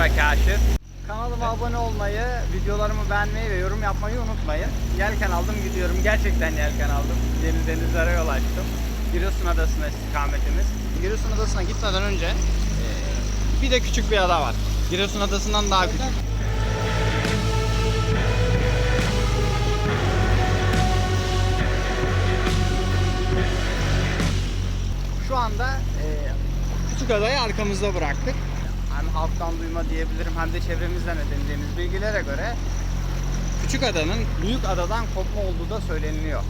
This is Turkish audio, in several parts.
Ultra Kaşif. Kanalıma abone olmayı, videolarımı beğenmeyi ve yorum yapmayı unutmayın. Yelken aldım gidiyorum, gerçekten yelken aldım. Yeni denizlere yol açtım. Giresun Adası'na istikametimiz. Giresun Adası'na gitmeden önce eee, bir de küçük bir ada var. Giresun Adası'ndan daha küçük. Şu anda eee küçük adayı arkamızda bıraktık. Halktan duyma diyebilirim hem de çevremizden edindiğimiz bilgilere göre küçük adanın büyük adadan kopma olduğu da söyleniliyor.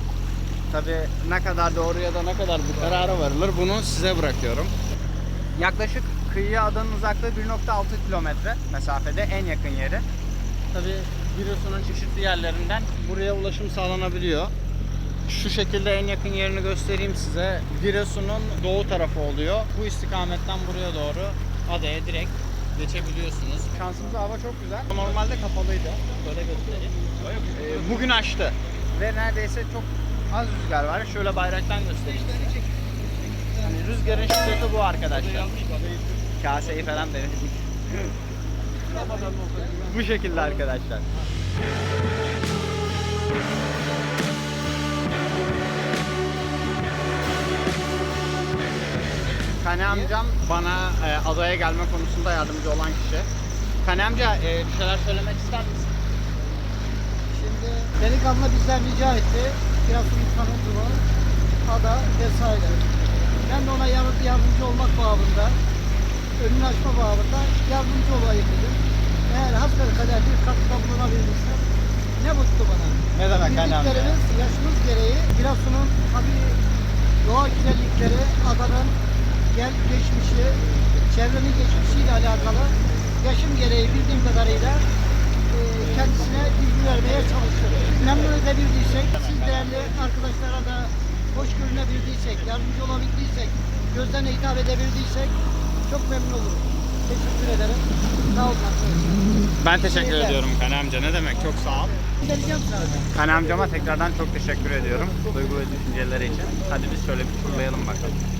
Tabi ne kadar doğru ya da ne kadar bu karara varılır bunu size bırakıyorum. Yaklaşık kıyıya adanın uzaklığı 1.6 kilometre mesafede en yakın yeri. Tabi Giresun'un çeşitli yerlerinden buraya ulaşım sağlanabiliyor. Şu şekilde en yakın yerini göstereyim size. Giresun'un doğu tarafı oluyor. Bu istikametten buraya doğru adaya direkt geçebiliyorsunuz. Şansımıza hava çok güzel. Normalde kapalıydı. Böyle göstereyim. Ee, bugün açtı. Ve neredeyse çok az rüzgar var. Şöyle bayraktan göstereyim. Yani rüzgarın şiddeti bu arkadaşlar. Kaseyi falan denedik. bu şekilde arkadaşlar. Kane amcam bana e, adaya gelme konusunda yardımcı olan kişi. Kane amca e, bir şeyler söylemek ister misin? Şimdi delikanlı bizden rica etti. Giresun'un tanıtımı, ada vesaire. Ben de ona yar- yardımcı olmak babında, önünü açma babında yardımcı olayım dedim. Eğer hasbel kadar bir katkıda bulunabilmişsem ne mutlu bana. Ne demek Kane amca? Bildiklerimiz yaşımız gereği Giresun'un tabii doğa güzellikleri, adanın gel geçmişi, çevrenin geçmişiyle alakalı yaşım gereği bildiğim kadarıyla e, kendisine bilgi vermeye çalışıyorum. Memnun edebildiysek, siz değerli arkadaşlara da hoş görünebildiysek, yardımcı olabildiysek, gözlerine hitap edebildiysek çok memnun olurum. Teşekkür ederim. Sağ olun. Ben teşekkür İyi ediyorum Kane amca. Ne demek? Çok sağ ol. Geleceğim sana. Kane amcama tekrardan çok teşekkür ediyorum. Duygu ve düşünceleri için. Hadi biz şöyle bir turlayalım bakalım.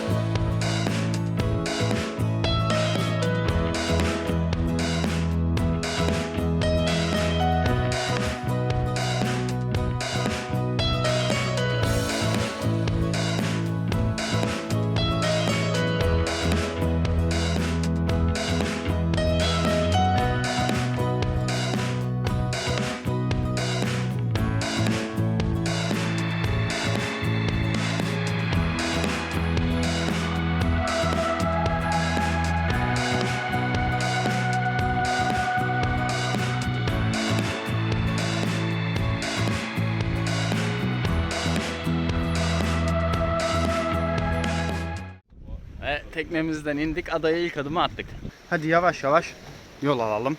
teknemizden indik, adaya ilk adımı attık. Hadi yavaş yavaş yol alalım.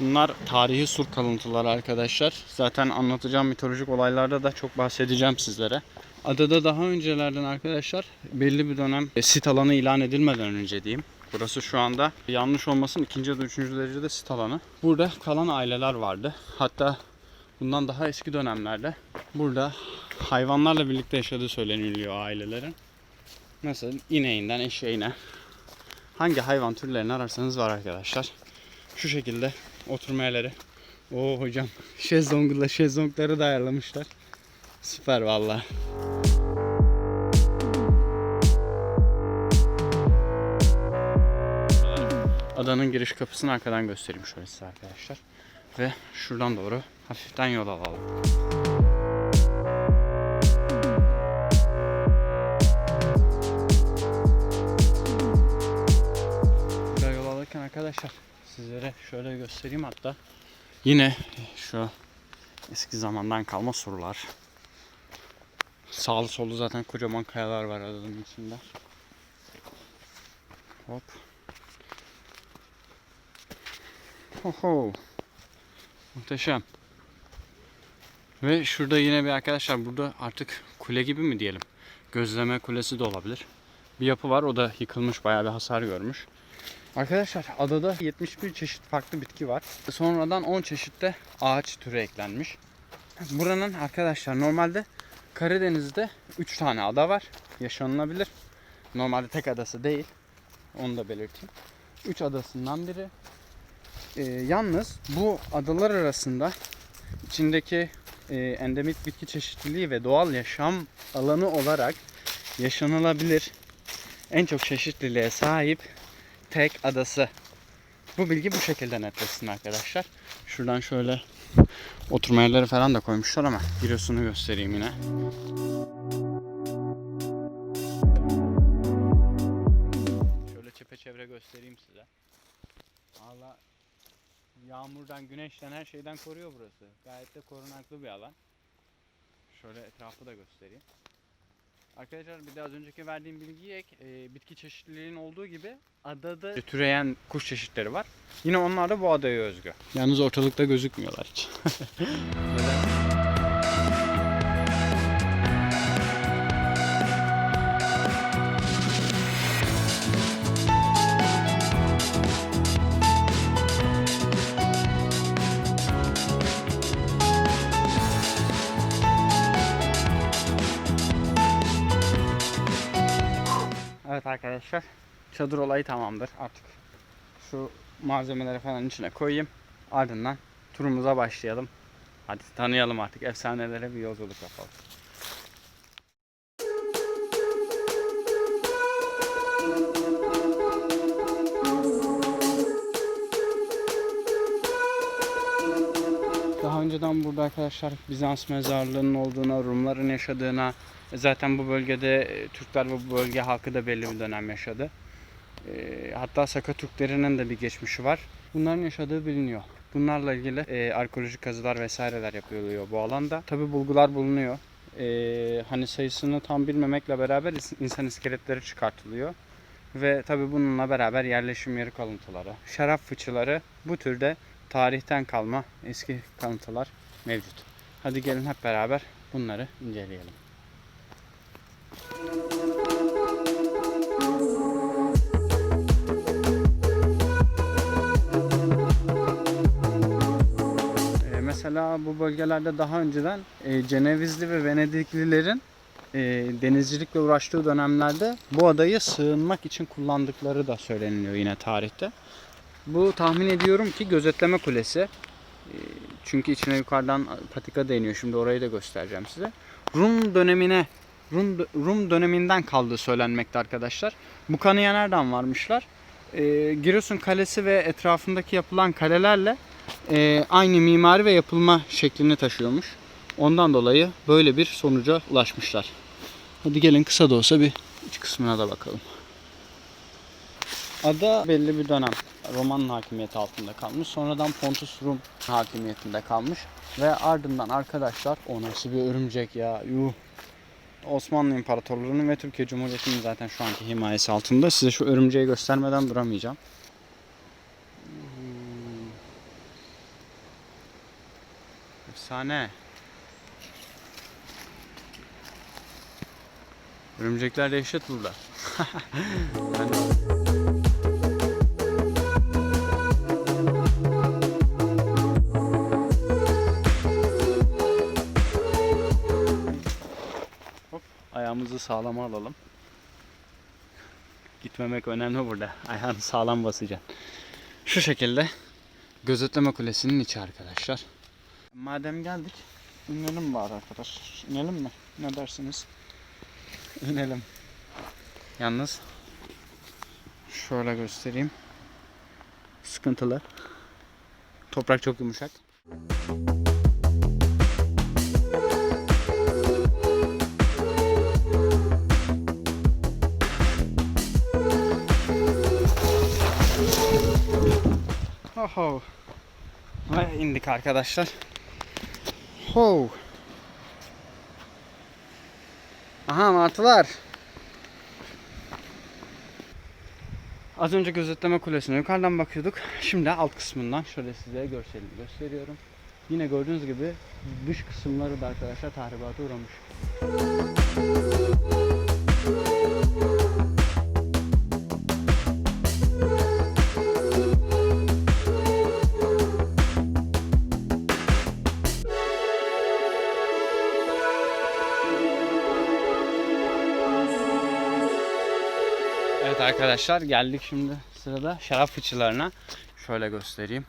Bunlar tarihi sur kalıntıları arkadaşlar. Zaten anlatacağım mitolojik olaylarda da çok bahsedeceğim sizlere. Adada daha öncelerden arkadaşlar belli bir dönem e, sit alanı ilan edilmeden önce diyeyim. Burası şu anda yanlış olmasın ikinci ya da üçüncü derecede sit alanı. Burada kalan aileler vardı. Hatta bundan daha eski dönemlerde burada hayvanlarla birlikte yaşadığı söyleniliyor ailelerin. Nasıl ineğinden eşeğine hangi hayvan türlerini ararsanız var arkadaşlar. Şu şekilde oturma yerleri. Oo hocam şezlongla şezlongları da ayarlamışlar. Süper valla. Adanın giriş kapısını arkadan göstereyim şöyle size arkadaşlar. Ve şuradan doğru hafiften yol alalım. Burada yol alırken arkadaşlar sizlere şöyle göstereyim hatta. Yine şu eski zamandan kalma surlar. Sağlı sollu zaten kocaman kayalar var adanın içinde. Hop. Oho. Muhteşem. Ve şurada yine bir arkadaşlar burada artık kule gibi mi diyelim. Gözleme kulesi de olabilir. Bir yapı var o da yıkılmış bayağı bir hasar görmüş. Arkadaşlar adada 71 çeşit farklı bitki var. Sonradan 10 çeşitte ağaç türü eklenmiş. Buranın arkadaşlar normalde Karadeniz'de 3 tane ada var. Yaşanılabilir. Normalde tek adası değil. Onu da belirteyim. 3 adasından biri. Ee, yalnız bu adalar arasında içindeki e, endemik bitki çeşitliliği ve doğal yaşam alanı olarak yaşanılabilir en çok çeşitliliğe sahip tek adası. Bu bilgi bu şekilde netleşsin arkadaşlar. Şuradan şöyle oturma yerleri falan da koymuşlar ama Giresun'u göstereyim yine. Şöyle çepeçevre göstereyim size. Valla yağmurdan, güneşten, her şeyden koruyor burası. Gayet de korunaklı bir alan. Şöyle etrafı da göstereyim. Arkadaşlar bir de az önceki verdiğim bilgiye ek, e, bitki çeşitliliğinin olduğu gibi adada türeyen kuş çeşitleri var. Yine onlar da bu adaya özgü. Yalnız ortalıkta gözükmüyorlar hiç. arkadaşlar. Çadır olayı tamamdır. Artık şu malzemeleri falan içine koyayım. Ardından turumuza başlayalım. Hadi tanıyalım artık. Efsanelere bir yolculuk yapalım önceden burada arkadaşlar Bizans mezarlığının olduğuna, Rumların yaşadığına, zaten bu bölgede e, Türkler ve bu bölge halkı da belli bir dönem yaşadı. E, Hatta Saka Türklerinin de bir geçmişi var. Bunların yaşadığı biliniyor. Bunlarla ilgili e, arkeolojik kazılar vesaireler yapılıyor bu alanda. Tabi bulgular bulunuyor. E, hani sayısını tam bilmemekle beraber insan iskeletleri çıkartılıyor. Ve tabi bununla beraber yerleşim yeri kalıntıları, şarap fıçıları bu türde tarihten kalma eski kalıntılar mevcut. Hadi gelin hep beraber bunları inceleyelim. Ee, mesela bu bölgelerde daha önceden e, Cenevizli ve Venediklilerin e, denizcilikle uğraştığı dönemlerde bu adayı sığınmak için kullandıkları da söyleniliyor yine tarihte. Bu tahmin ediyorum ki gözetleme kulesi. E, Çünkü içine yukarıdan patika değiniyor. Şimdi orayı da göstereceğim size. Rum dönemine Rum, Rum döneminden kaldığı söylenmekte arkadaşlar. Bu kanıya nereden varmışlar? E, Giresun Kalesi ve etrafındaki yapılan kalelerle e, aynı mimari ve yapılma şeklini taşıyormuş. Ondan dolayı böyle bir sonuca ulaşmışlar. Hadi gelin kısa da olsa bir iç kısmına da bakalım. Ada belli bir dönem Roman hakimiyeti altında kalmış. Sonradan Pontus Rum hakimiyetinde kalmış. Ve ardından arkadaşlar o nasıl bir örümcek ya yuh. Osmanlı İmparatorluğu'nun ve Türkiye Cumhuriyeti'nin zaten şu anki himayesi altında. Size şu örümceği göstermeden duramayacağım. Hmm. Efsane. Örümcekler dehşet burada. ben ayağımızı sağlama alalım. Gitmemek önemli burada. Ayağını sağlam basacaksın. Şu şekilde gözetleme kulesinin içi arkadaşlar. Madem geldik, inelim bari arkadaş. İnelim mi? Ne dersiniz? İnelim. Yalnız şöyle göstereyim. Sıkıntılı. Toprak çok yumuşak. Oho. Ve indik arkadaşlar. Ho. Aha martılar. Az önce gözetleme kulesine yukarıdan bakıyorduk. Şimdi alt kısmından şöyle size görselini gösteriyorum. Yine gördüğünüz gibi dış kısımları da arkadaşlar tahribata uğramış. Arkadaşlar geldik şimdi sırada şarap fıçılarına. Şöyle göstereyim.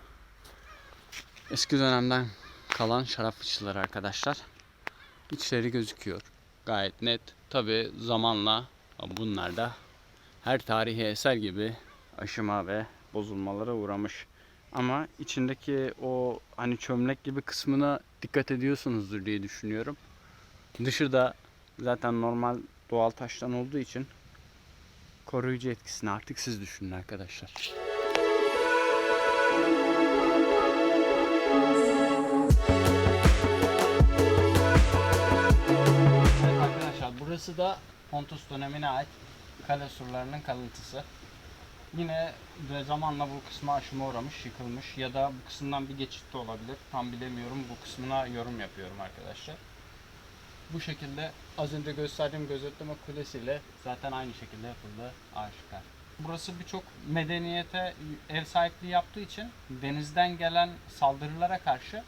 Eski dönemden kalan şarap fıçıları arkadaşlar. İçleri gözüküyor. Gayet net. Tabi zamanla bunlar da her tarihi eser gibi aşıma ve bozulmalara uğramış. Ama içindeki o hani çömlek gibi kısmına dikkat ediyorsunuzdur diye düşünüyorum. Dışı da zaten normal doğal taştan olduğu için koruyucu etkisini artık siz düşünün arkadaşlar. Evet arkadaşlar burası da Pontus dönemine ait kale surlarının kalıntısı. Yine de zamanla bu kısmı aşıma uğramış, yıkılmış ya da bu kısımdan bir geçit de olabilir. Tam bilemiyorum. Bu kısmına yorum yapıyorum arkadaşlar. Bu şekilde az önce gösterdiğim gözetleme kulesiyle zaten aynı şekilde yapıldı aşikar. Burası birçok medeniyete ev sahipliği yaptığı için denizden gelen saldırılara karşı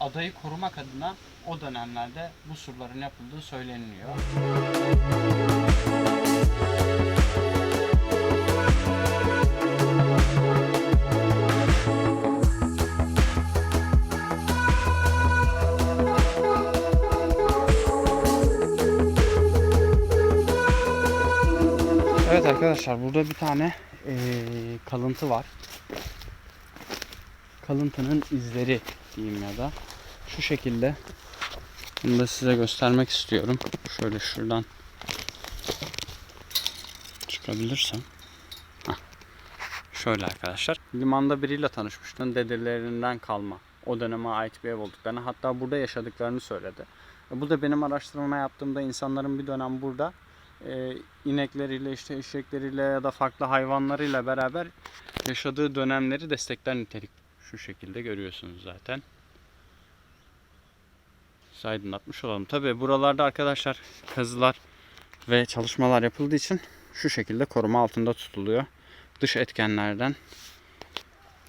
adayı korumak adına o dönemlerde bu surların yapıldığı söyleniliyor. Arkadaşlar burada bir tane eee, kalıntı var. Kalıntının izleri diyeyim ya da şu şekilde bunu da size göstermek istiyorum. Şöyle şuradan çıkabilirsem. Hah. Şöyle arkadaşlar. Limanda biriyle tanışmıştım. Dedelerinden kalma. O döneme ait bir ev olduklarını hatta burada yaşadıklarını söyledi. E, Bu da benim araştırma yaptığımda insanların bir dönem burada e, inekleriyle işte eşekleriyle ya da farklı hayvanlarıyla beraber yaşadığı dönemleri destekler nitelik. Şu şekilde görüyorsunuz zaten. Size aydınlatmış olalım. Tabi buralarda arkadaşlar kazılar ve çalışmalar yapıldığı için şu şekilde koruma altında tutuluyor. Dış etkenlerden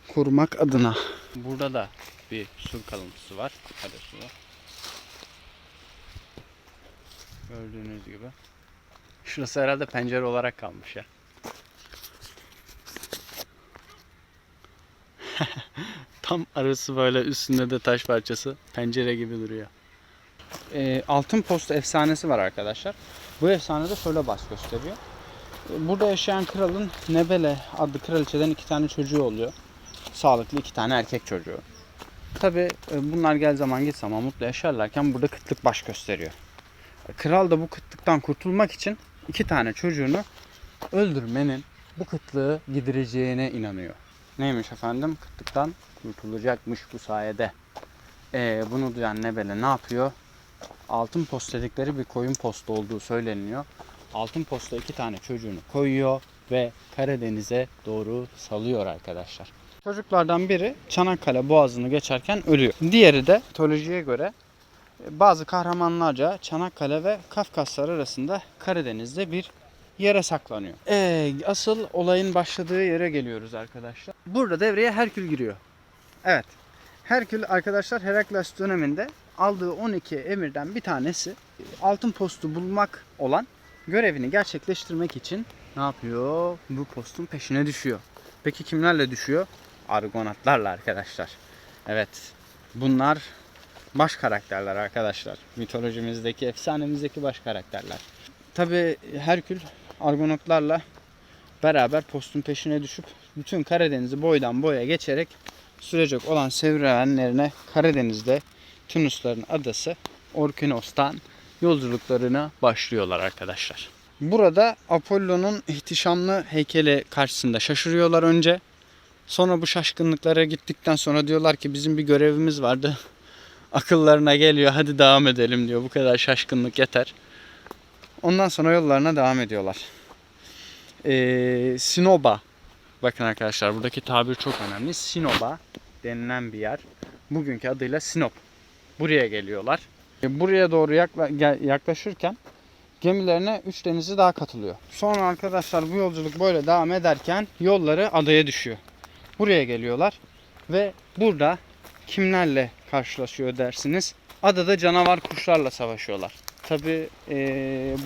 korumak adına. Burada da bir sur kalıntısı var. Kale suru. Gördüğünüz gibi. Şurası herhalde pencere olarak kalmış ya. Tam arası böyle üstünde de taş parçası pencere gibi duruyor. Ee, altın posta efsanesi var arkadaşlar. Bu efsanede şöyle baş gösteriyor. Burada yaşayan kralın Nebele adlı kraliçeden iki tane çocuğu oluyor. Sağlıklı iki tane erkek çocuğu. Tabi bunlar gel zaman git zaman mutlu yaşarlarken burada kıtlık baş gösteriyor. Kral da bu kıtlıktan kurtulmak için iki tane çocuğunu öldürmenin bu kıtlığı gidireceğine inanıyor. Neymiş efendim? Kıtlıktan kurtulacakmış bu sayede. Ee, bunu duyan Nebele ne yapıyor? Altın post dedikleri bir koyun postu olduğu söyleniyor. Altın posta iki tane çocuğunu koyuyor ve Karadeniz'e doğru salıyor arkadaşlar. Çocuklardan biri Çanakkale Boğazı'nı geçerken ölüyor. Diğeri de mitolojiye göre bazı kahramanlarca Çanakkale ve Kafkaslar arasında Karadeniz'de bir yere saklanıyor. Ee, asıl olayın başladığı yere geliyoruz arkadaşlar. Burada devreye Herkül giriyor. Evet. Herkül arkadaşlar Herakles döneminde aldığı 12 emirden bir tanesi altın postu bulmak olan görevini gerçekleştirmek için ne yapıyor? Bu postun peşine düşüyor. Peki kimlerle düşüyor? Argonatlarla arkadaşlar. Evet. Bunlar baş karakterler arkadaşlar. Mitolojimizdeki, efsanemizdeki baş karakterler. Tabi Herkül Argonotlarla beraber postun peşine düşüp bütün Karadeniz'i boydan boya geçerek sürecek olan serüvenlerine Karadeniz'de Tunusların adası Orkinos'tan yolculuklarına başlıyorlar arkadaşlar. Burada Apollo'nun ihtişamlı heykeli karşısında şaşırıyorlar önce. Sonra bu şaşkınlıklara gittikten sonra diyorlar ki bizim bir görevimiz vardı. Akıllarına geliyor hadi devam edelim diyor. Bu kadar şaşkınlık yeter. Ondan sonra yollarına devam ediyorlar. Ee, Sinoba. Bakın arkadaşlar buradaki tabir çok önemli. Sinoba denilen bir yer. Bugünkü adıyla Sinop. Buraya geliyorlar. Buraya doğru yaklaşırken gemilerine üç denizci daha katılıyor. Sonra arkadaşlar bu yolculuk böyle devam ederken yolları adaya düşüyor. Buraya geliyorlar ve burada kimlerle karşılaşıyor dersiniz? Adada canavar kuşlarla savaşıyorlar. Tabi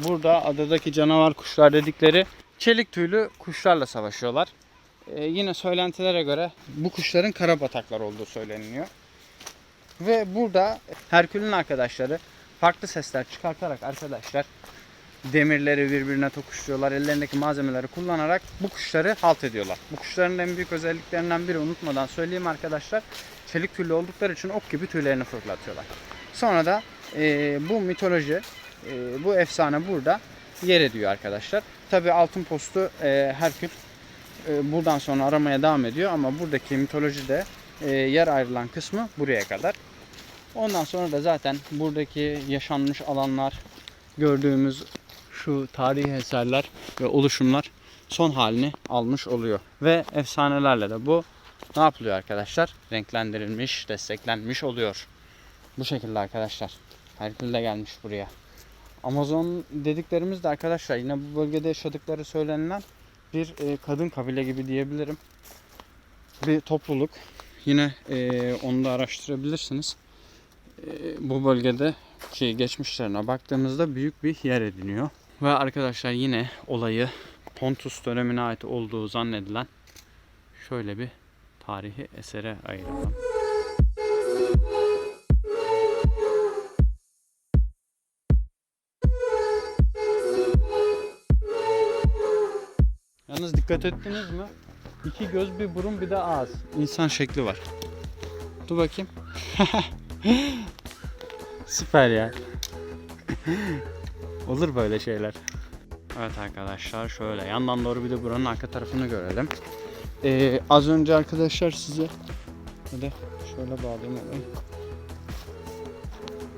burada adadaki canavar kuşlar dedikleri çelik tüylü kuşlarla savaşıyorlar. Ee, yine söylentilere göre bu kuşların karabataklar olduğu söyleniyor. Ve burada Herkül'ün arkadaşları farklı sesler çıkartarak arkadaşlar demirleri birbirine tokuşturuyorlar. Ellerindeki malzemeleri kullanarak bu kuşları halt ediyorlar. Bu kuşların en büyük özelliklerinden biri unutmadan söyleyeyim arkadaşlar. Çelik tüylü oldukları için ok gibi tüylerini fırlatıyorlar. Sonra da e, bu mitoloji, e, bu efsane burada yer ediyor arkadaşlar. Tabi altın postu e, Herkül e, buradan sonra aramaya devam ediyor ama buradaki mitolojide e, yer ayrılan kısmı buraya kadar. Ondan sonra da zaten buradaki yaşanmış alanlar, gördüğümüz şu tarihi eserler ve oluşumlar son halini almış oluyor. Ve efsanelerle de bu ne yapılıyor arkadaşlar? Renklendirilmiş, desteklenmiş oluyor. Bu şekilde arkadaşlar. Herkül de gelmiş buraya. Amazon dediklerimiz de arkadaşlar yine bu bölgede yaşadıkları söylenilen bir e, kadın kabile gibi diyebilirim. Bir topluluk. Yine e, onu da araştırabilirsiniz. E, bu bölgede şey geçmişlerine baktığımızda büyük bir yer ediniyor. Ve arkadaşlar yine olayı Pontus dönemine ait olduğu zannedilen şöyle bir tarihi esere ayıralım. Yalnız dikkat ettiniz mi? İki göz, bir burun, bir de ağız. İnsan şekli var. Dur bakayım. Süper ya. Olur böyle şeyler. Evet arkadaşlar şöyle yandan doğru bir de buranın arka tarafını görelim. Ee, az önce arkadaşlar size hadi şöyle bağlayayım olayım.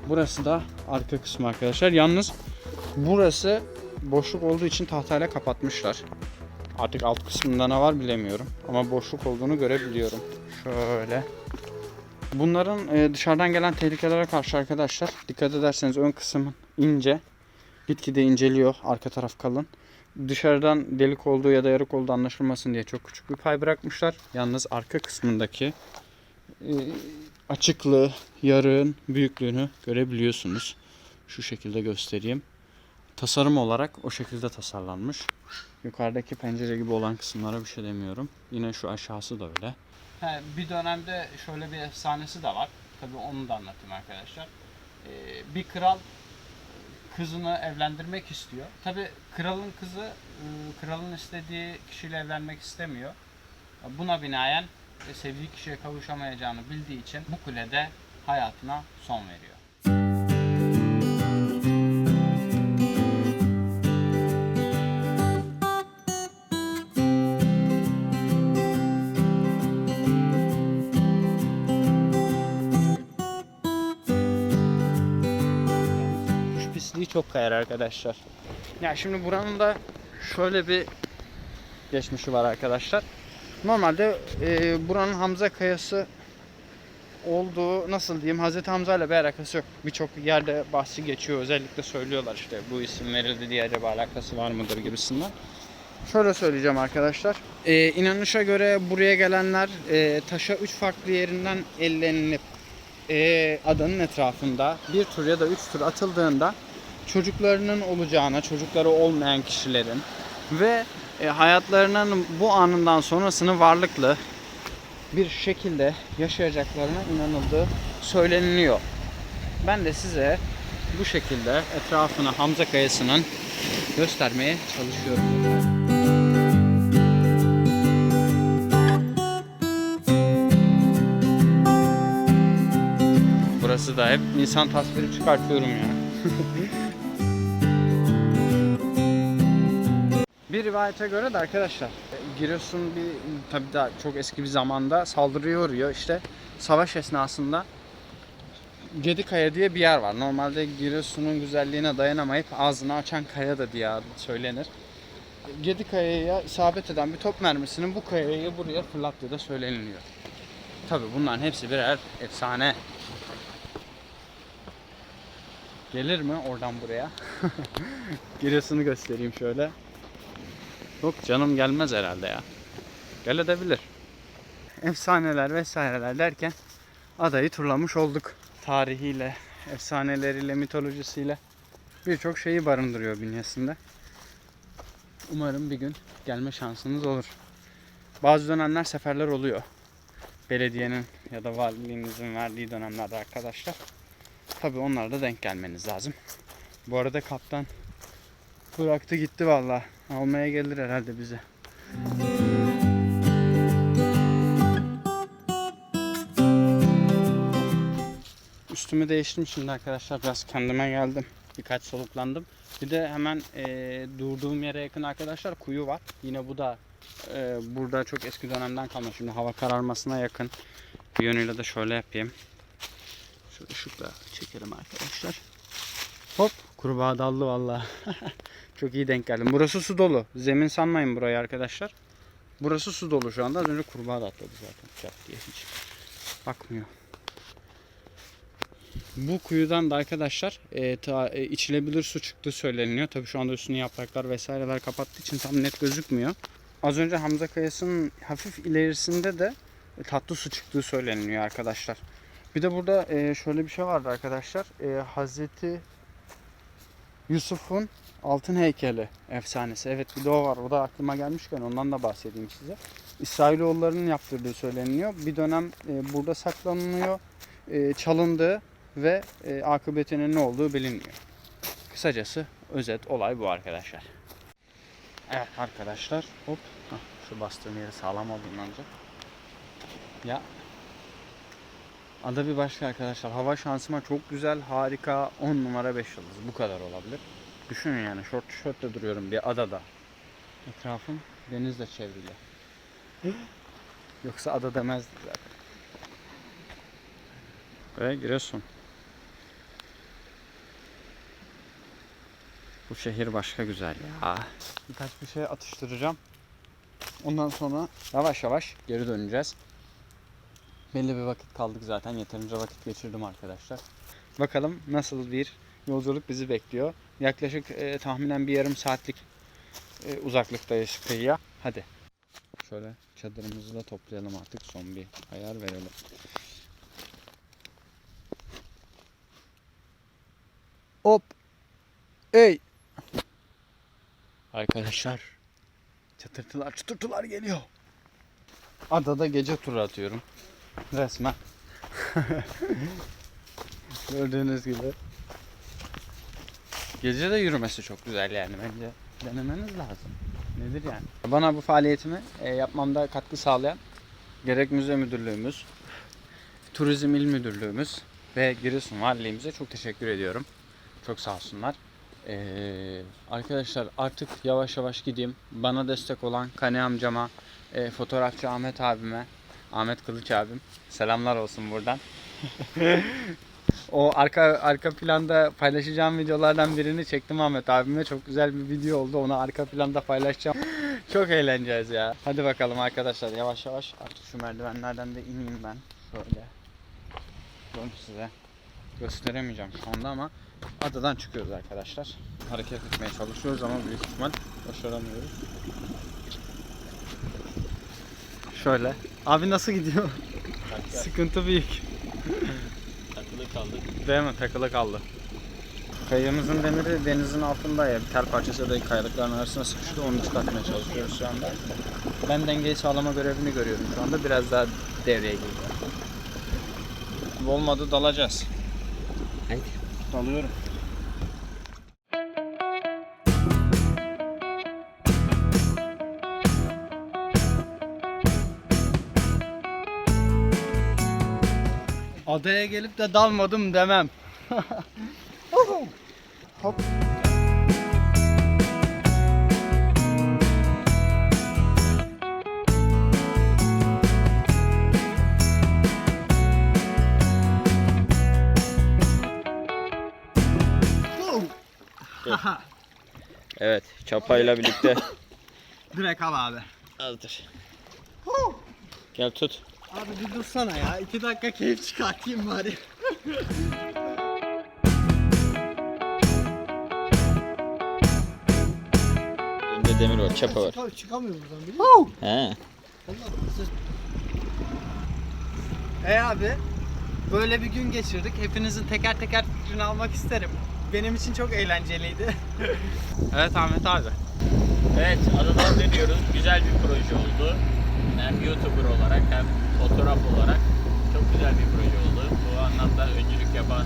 Burası da arka kısmı arkadaşlar. Yalnız burası boşluk olduğu için tahtayla kapatmışlar. Artık alt kısmında ne var bilemiyorum. Ama boşluk olduğunu görebiliyorum. Şöyle. Bunların e, dışarıdan gelen tehlikelere karşı arkadaşlar dikkat ederseniz ön kısım ince. Gitgide inceliyor. Arka taraf kalın. Dışarıdan delik olduğu ya da yarık olduğu anlaşılmasın diye çok küçük bir pay bırakmışlar. Yalnız arka kısmındaki e, açıklığı, yarığın büyüklüğünü görebiliyorsunuz. Şu şekilde göstereyim. Tasarım olarak o şekilde tasarlanmış. Yukarıdaki pencere gibi olan kısımlara bir şey demiyorum. Yine şu aşağısı da öyle. He, bir dönemde şöyle bir efsanesi de var. Tabii onu da anlatayım arkadaşlar. Ee, bir kral kızını evlendirmek istiyor. Tabii kralın kızı e, kralın istediği kişiyle evlenmek istemiyor. Buna binaen e, sevdiği kişiye kavuşamayacağını bildiği için bu kulede hayatına son veriyor. Çok kayar arkadaşlar. Ya şimdi buranın da şöyle bir geçmişi var arkadaşlar. Normalde e, buranın Hamza Kayası olduğu nasıl diyeyim Hazreti Hamza ile bir alakası yok. Birçok yerde bahsi geçiyor. Özellikle söylüyorlar işte bu isim verildi diye acaba alakası var mıdır gibisinden. Şöyle söyleyeceğim arkadaşlar. E, inanışa göre buraya gelenler e, taşa üç farklı yerinden ellenilip e, adanın etrafında bir tur ya da üç tur atıldığında çocuklarının olacağına, çocukları olmayan kişilerin ve e, hayatlarının bu anından sonrasını varlıklı bir şekilde yaşayacaklarına inanıldığı söyleniliyor. Ben de size bu şekilde etrafını Hamza Kayası'nın göstermeye çalışıyorum. Burası da hep insan tasviri çıkartıyorum ya. bir rivayete göre de arkadaşlar Giresun bir tabi daha çok eski bir zamanda saldırıya uğruyor. İşte savaş esnasında Gedikaya diye bir yer var. Normalde Giresun'un güzelliğine dayanamayıp ağzını açan kaya da diye söylenir. Gedikaya'ya isabet eden bir top mermisinin bu kayayı buraya fırlattığı da söyleniliyor. Tabi bunların hepsi birer efsane. Gelir mi oradan buraya? Giresun'u göstereyim şöyle. Yok canım gelmez herhalde ya. Gel edebilir. Efsaneler vesaireler derken adayı turlamış olduk. Tarihiyle, efsaneleriyle, mitolojisiyle birçok şeyi barındırıyor bünyesinde. Umarım bir gün gelme şansınız olur. Bazı dönemler seferler oluyor. Belediyenin ya da valiliğimizin verdiği dönemlerde arkadaşlar. Tabi onlarda denk gelmeniz lazım. Bu arada kaptan bıraktı gitti valla. Almaya gelir herhalde bize. Üstümü değiştim şimdi arkadaşlar. Biraz kendime geldim. Birkaç soluklandım. Bir de hemen eee, durduğum yere yakın arkadaşlar kuyu var. Yine bu da eee, burada çok eski dönemden kalma. Şimdi hava kararmasına yakın. Bir yönüyle de şöyle yapayım. Şu ışıkla çekelim arkadaşlar. Hop kurbağa dallı valla. çok iyi denk geldim. Burası su dolu. Zemin sanmayın burayı arkadaşlar. Burası su dolu şu anda. Az önce kurbağa da atladı zaten. Çat diye hiç bakmıyor. Bu kuyudan da arkadaşlar e, ta, e, içilebilir su çıktığı söyleniyor. Tabii şu anda üstünü yapraklar vesaireler kapattığı için tam net gözükmüyor. Az önce Hamza Kayası'nın hafif ilerisinde de e, tatlı su çıktığı söyleniyor arkadaşlar. Bir de burada e, şöyle bir şey vardı arkadaşlar. E, Hazreti Yusuf'un altın heykeli efsanesi. Evet bir de o var. O da aklıma gelmişken ondan da bahsedeyim size. İsrailoğullarının yaptırdığı söyleniyor. Bir dönem e, burada saklanılıyor. E, çalındı ve e, akıbetinin ne olduğu bilinmiyor. Kısacası özet olay bu arkadaşlar. Evet arkadaşlar hop Hah, şu bastığım yeri sağlam alayım önce. Ya Ada bir başka arkadaşlar. Hava şansıma çok güzel, harika, 10 numara 5 yıldız. Bu kadar olabilir. Düşünün yani short tişörtle duruyorum bir adada. Etrafım denizle çevrili. Yoksa ada demezdi zaten. Ve Giresun. Bu şehir başka güzel ya. Birkaç bir şey atıştıracağım. Ondan sonra yavaş yavaş geri döneceğiz. Belli bir vakit kaldık zaten. Yeterince vakit geçirdim arkadaşlar. Bakalım nasıl bir yolculuk bizi bekliyor. Yaklaşık e, tahminen bir yarım saatlik e, uzaklıktayız kıyıya. Hadi. Şöyle çadırımızı da toplayalım artık. Son bir ayar verelim. Hop. Ey. Arkadaşlar. Çatırtılar çıtırtılar geliyor. Adada gece turu atıyorum. Resmen. Gördüğünüz gibi. Gece de yürümesi çok güzel yani bence. Denemeniz lazım. Nedir yani? Bana bu faaliyetimi e, yapmamda katkı sağlayan gerek müze müdürlüğümüz, turizm il müdürlüğümüz ve Giresun valiliğimize çok teşekkür ediyorum. Çok sağ olsunlar. Ee, arkadaşlar artık yavaş yavaş gideyim. Bana destek olan Kane amcama, e, fotoğrafçı Ahmet abime, Ahmet Kılıç abim. Selamlar olsun buradan. o arka arka planda paylaşacağım videolardan birini çektim Ahmet abime. Çok güzel bir video oldu. Onu arka planda paylaşacağım. Çok eğleneceğiz ya. Hadi bakalım arkadaşlar yavaş yavaş artık şu merdivenlerden de ineyim ben. Şöyle. Şöyle size gösteremeyeceğim şu anda ama adadan çıkıyoruz arkadaşlar. Hareket etmeye çalışıyoruz ama büyük ihtimal başaramıyoruz. Şöyle. Abi nasıl gidiyor? Sıkıntı büyük. Takılı kaldık. Değil mi? Takılı kaldı. Kayığımızın demiri denizin altında ya. Bir tel parçası da kayalıkların arasına sıkıştı. Onu çıkartmaya çalışıyoruz şu anda. Ben dengeyi sağlama görevini görüyorum şu anda. Biraz daha devreye girdi. Olmadı dalacağız. Haydi. Dalıyorum. Adaya gelip de dalmadım demem. Hop. Evet, çapayla birlikte Direkt al abi. azdır. Gel tut. Abi bir dursana ya. iki dakika keyif çıkartayım bari. Önde demir var, çapa var. Çıkar- çıkamıyor buradan biliyor musun? He. Vallahi siz E abi böyle bir gün geçirdik. Hepinizin teker teker fikrini almak isterim. Benim için çok eğlenceliydi. evet Ahmet abi. Evet, adadan dönüyoruz. Güzel bir proje oldu. Hem YouTuber olarak hem fotoğraf olarak çok güzel bir proje oldu. Bu anlamda öncülük yapan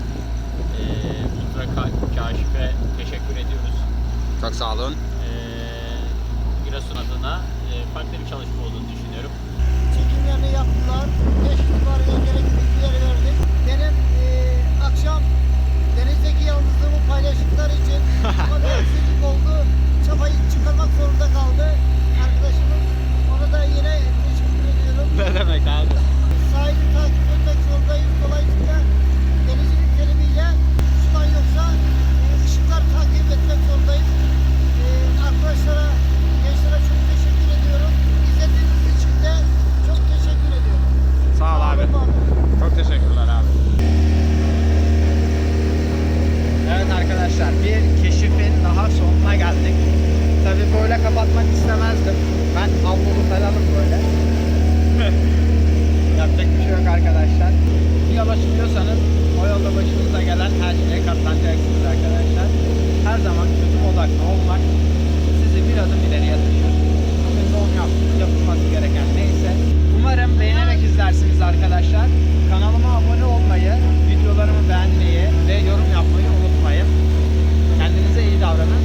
eee Ultra Ka- Kaşif'e teşekkür ediyoruz. Çok sağ olun. Eee Giresun adına eee, farklı bir çalışma olduğunu düşünüyorum. çekimlerini yaptılar. Geç itibariyle gerekli bilgileri verdim. Benim eee, akşam denizdeki yalnızlığımı paylaştıkları için ama bir oldu. Çapayı çıkarmak zorunda kaldı. Arkadaşımız ona da yine. Ne demek abi? Sahili takip etmek zorundayız. Dolayısıyla denizcilik terimiyle sudan yoksa e, ışıklar takip etmek zorundayız. E, arkadaşlara, gençlere çok teşekkür ediyorum. İzlediğiniz için de çok teşekkür ediyorum. Sağ ol abi. Çok teşekkürler abi. Evet arkadaşlar bir arkadaşlar. Bir yola çıkıyorsanız o yolda başınıza gelen her şeye katlanacaksınız arkadaşlar. Her zaman çözüm odaklı olmak sizi bir adım ileriye taşır. Bugün doğum yapılması gereken neyse. Umarım beğenerek izlersiniz arkadaşlar. Kanalıma abone olmayı, videolarımı beğenmeyi ve yorum yapmayı unutmayın. Kendinize iyi davranın.